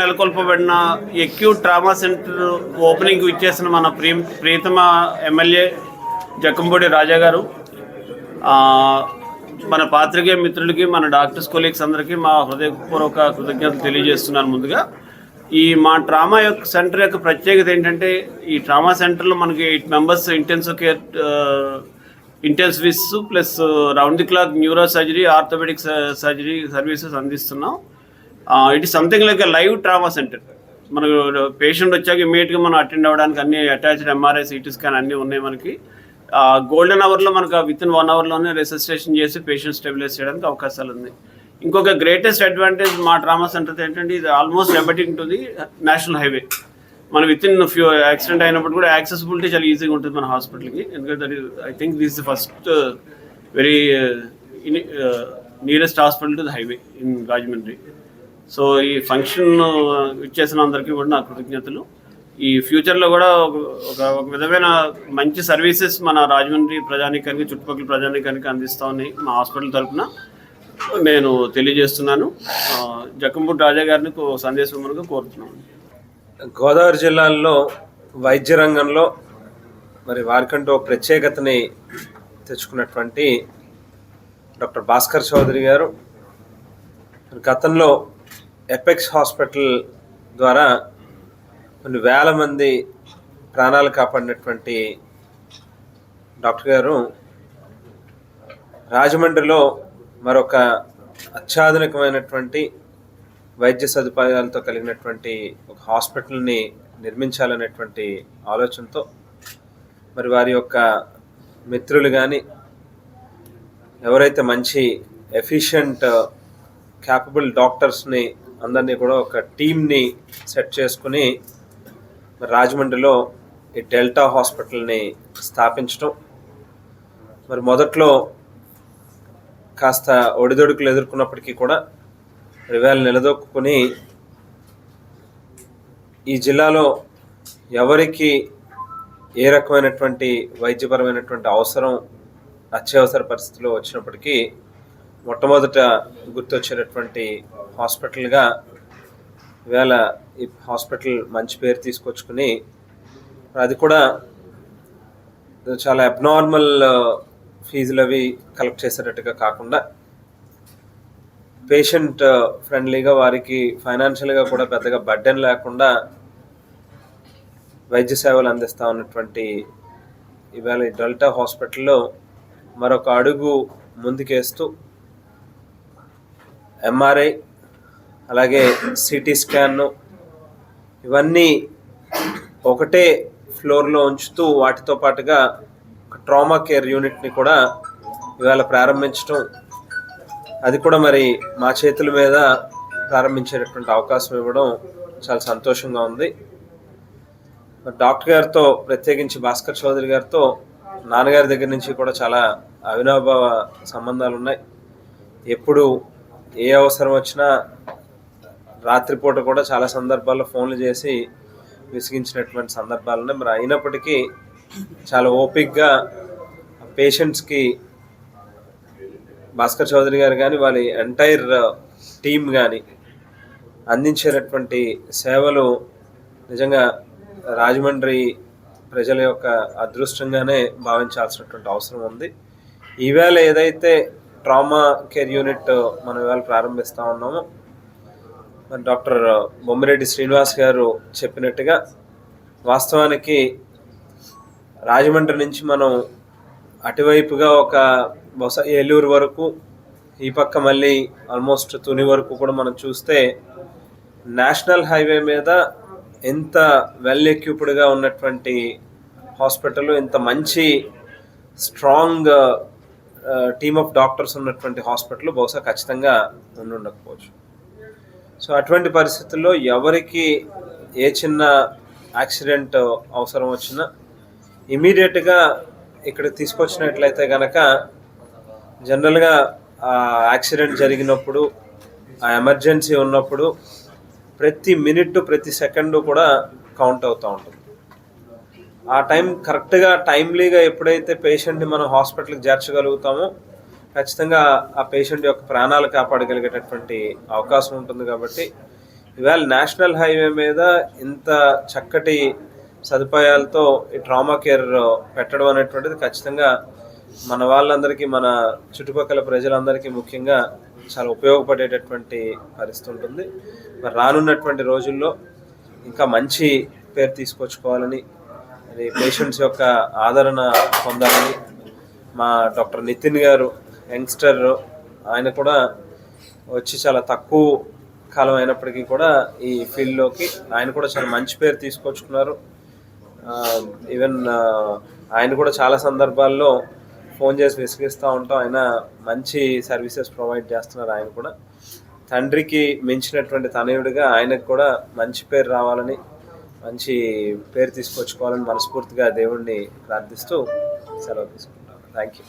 నెలకొల్పబడిన acute trauma centre opening ఇచ్చేసిన మన pre ప్రీతమ ఎమ్మెల్యే జక్కంపూడి రాజా గారు. మన పాత్రికేయ మిత్రులకి మన డాక్టర్స్ కొలీగ్స్ అందరికీ మా హృదయపూర్వక కృతజ్ఞతలు తెలియజేస్తున్నాను ముందుగా. ఈ మా ట్రామా యొక్క సెంటర్ యొక్క ప్రత్యేకత ఏంటంటే ఈ ట్రామా సెంటర్లో మనకి eight members intensive care intensivist plus round the clock neurosurgery orthopaedic surgery services అందిస్తున్నాం. It is something like live trauma centre. మనకు పేషెంట్ వచ్చాక ఇమీడియట్గా మనం అటెండ్ అవ్వడానికి అన్ని అటాచ్డ్ ఎంఆర్ఐ సిటీ స్కాన్ అన్నీ ఉన్నాయి మనకి. గోల్డెన్ అవర్లో మనకు విత్ ఇన్ వన్ అవర్లోనే రిజిస్ట్రేషన్ చేసి పేషెంట్ స్టెబిలైజ్ చేయడానికి అవకాశాలు ఉన్నాయి. ఇంకొక గ్రేటెస్ట్ అడ్వాంటేజ్ మా ట్రామా సెంటర్ ఏంటంటే ఇది almost abutting to the national highway మన విత్ ఇన్ ఫ్యూ యాక్సిడెంట్ అయినప్పుడు కూడా యాక్సెసిబిలిటీ చాలా ఈజీగా ఉంటుంది మన హాస్పిటల్కి ఎందుకంటే I think this the first very nearest hospital to the highway in Rajahmundry so ఈ ఫంక్షన్ ఇచ్చేసిన అందరికీ కూడా నా కృతజ్ఞతలు. ఈ ఫ్యూచర్లో కూడా ఒక ఒక విధమైన మంచి సర్వీసెస్ మన రాజమండ్రి ప్రజానికానికి చుట్టుపక్కల ప్రజానికానికి అందిస్తూ ఉన్నాయి మా హాస్పిటల్ తరఫున నేను తెలియజేస్తున్నాను. జక్కంపూడి రాజా గారిని సందేశం మనకు కోరుతున్నాను. గోదావరి జిల్లాలో వైద్య రంగంలో మరి వారికంటూ ఒక ప్రత్యేకతని తెచ్చుకున్నటువంటి డాక్టర్ భాస్కర్ చౌదరి గారు. గతంలో ఎపెక్స్ హాస్పిటల్ ద్వారా కొన్ని వేల మంది ప్రాణాలు కాపాడినటువంటి డాక్టర్ గారు రాజమండ్రిలో మరొక అత్యాధునికమైనటువంటి వైద్య సదుపాయాలతో కలిగినటువంటి ఒక హాస్పిటల్ని నిర్మించాలనేటువంటి ఆలోచనతో మరి వారి యొక్క మిత్రులు కానీ ఎవరైతే మంచి ఎఫిషియంట్ క్యాపబుల్ డాక్టర్స్ని అందరినీ కూడా ఒక టీమ్ని సెట్ చేసుకుని రాజమండ్రిలో ఈ డెల్టా హాస్పిటల్ని స్థాపించడం. మరి మొదట్లో కాస్త ఒడిదొడుకులు ఎదుర్కొన్నప్పటికీ కూడా రివేళ నిలదొక్కుని ఈ జిల్లాలో ఎవరికి ఏ రకమైనటువంటి వైద్యపరమైనటువంటి అవసరం అత్యవసర పరిస్థితిలో వచ్చినప్పటికీ మొట్టమొదట గుర్తొచ్చేటటువంటి హాస్పిటల్గా ఇవాళ ఈ హాస్పిటల్ మంచి పేరు తీసుకొచ్చుకుని అది కూడా చాలా అబ్నార్మల్ uh, ఫీజులు అవి కలెక్ట్ చేసేటట్టుగా కాకుండా పేషెంట్ ఫ్రెండ్లీగా uh, వారికి ఫైనాన్షియల్గా కూడా పెద్దగా బర్డెన్ లేకుండా వైద్య సేవలు అందిస్తూ ఉన్నటువంటి ఇవాళ ఈ డెల్టా హాస్పిటల్లో మరొక అడుగు ముందుకేస్తూ ఎంఆర్ఐ అలాగే సిటీ స్కాన్ ఇవన్నీ ఒకటే ఫ్లోర్లో ఉంచుతూ వాటితో పాటుగా ట్రామా కేర్ యూనిట్ని కూడా ఇవాళ ప్రారంభించడం అది కూడా మరి మా చేతుల మీద ప్రారంభించేటటువంటి అవకాశం ఇవ్వడం చాలా సంతోషంగా ఉంది. డాక్టర్ గారితో ప్రత్యేకించి భాస్కర్ చౌదరి గారితో నాన్నగారి దగ్గర నుంచి కూడా చాలా అవినాభావ సంబంధాలు ఉన్నాయి ఎప్పుడు ఏ అవసరం వచ్చినా రాత్రిపూట కూడా చాలా సందర్భాల్లో ఫోన్లు చేసి విసిగించినటువంటి సందర్భాలు మరి అయినప్పటికీ చాలా ఓపిక్గా పేషెంట్స్కి భాస్కర్ చౌదరి గారు కానీ వాళ్ళ ఎంటైర్ టీమ్ కానీ అందించేటటువంటి సేవలు నిజంగా రాజమండ్రి ప్రజల యొక్క అదృష్టంగానే భావించాల్సినటువంటి అవసరం ఉంది. ఈవేళ ఏదైతే ట్రామా కేర్ యూనిట్ మనం ఇవాళ ప్రారంభిస్తూ ఉన్నాము. డాక్టర్ uh, బొమ్మిరెడ్డి శ్రీనివాస్ గారు చెప్పినట్టుగా వాస్తవానికి రాజమండ్రి నుంచి మనం అటువైపుగా ఒక బహుశా ఏలూరు వరకు ఈ పక్క మళ్ళీ ఆల్మోస్ట్ తుని వరకు కూడా మనం చూస్తే నేషనల్ హైవే మీద ఎంత వెల్ ఎక్యూప్డ్గా ఉన్నటువంటి హాస్పిటల్ ఇంత మంచి స్ట్రాంగ్ టీమ్ ఆఫ్ డాక్టర్స్ ఉన్నటువంటి హాస్పిటల్ బహుశా ఖచ్చితంగా ఉండి ఉండకపోవచ్చు సో అటువంటి పరిస్థితుల్లో ఎవరికి ఏ చిన్న యాక్సిడెంట్ అవసరం వచ్చినా ఇమీడియట్గా ఇక్కడ తీసుకొచ్చినట్లయితే కనుక జనరల్గా ఆ యాక్సిడెంట్ జరిగినప్పుడు ఆ ఎమర్జెన్సీ ఉన్నప్పుడు ప్రతి మినిట్ ప్రతి సెకండ్ కూడా కౌంట్ అవుతూ ఉంటుంది. ఆ టైం కరెక్ట్గా టైమ్లీగా ఎప్పుడైతే పేషెంట్ని మనం హాస్పిటల్కి చేర్చగలుగుతామో ఖచ్చితంగా ఆ పేషెంట్ యొక్క ప్రాణాలు కాపాడగలిగేటటువంటి అవకాశం ఉంటుంది కాబట్టి ఇవాళ నేషనల్ హైవే మీద ఇంత చక్కటి సదుపాయాలతో ఈ ట్రామా కేర్ పెట్టడం అనేటువంటిది ఖచ్చితంగా మన వాళ్ళందరికీ మన చుట్టుపక్కల ప్రజలందరికీ ముఖ్యంగా చాలా ఉపయోగపడేటటువంటి పరిస్థితి ఉంటుంది. మరి రానున్నటువంటి రోజుల్లో ఇంకా మంచి పేరు తీసుకొచ్చుకోవాలని మరి పేషెంట్స్ యొక్క ఆదరణ పొందాలని మా డాక్టర్ నితిన్ గారు యంగ్స్టర్ ఆయన కూడా వచ్చి చాలా తక్కువ కాలం అయినప్పటికీ కూడా ఈ ఫీల్డ్లోకి ఆయన కూడా చాలా మంచి పేరు తీసుకొచ్చుకున్నారు. ఈవెన్ ఆయన కూడా చాలా సందర్భాల్లో ఫోన్ చేసి విసిగిస్తూ ఉంటాం. ఆయన మంచి సర్వీసెస్ ప్రొవైడ్ చేస్తున్నారు ఆయన కూడా. తండ్రికి మించినటువంటి తనయుడిగా ఆయనకు కూడా మంచి పేరు రావాలని మంచి పేరు తీసుకొచ్చుకోవాలని మనస్ఫూర్తిగా దేవుణ్ణి ప్రార్థిస్తూ సెలవు తీసుకుంటాను. Thank you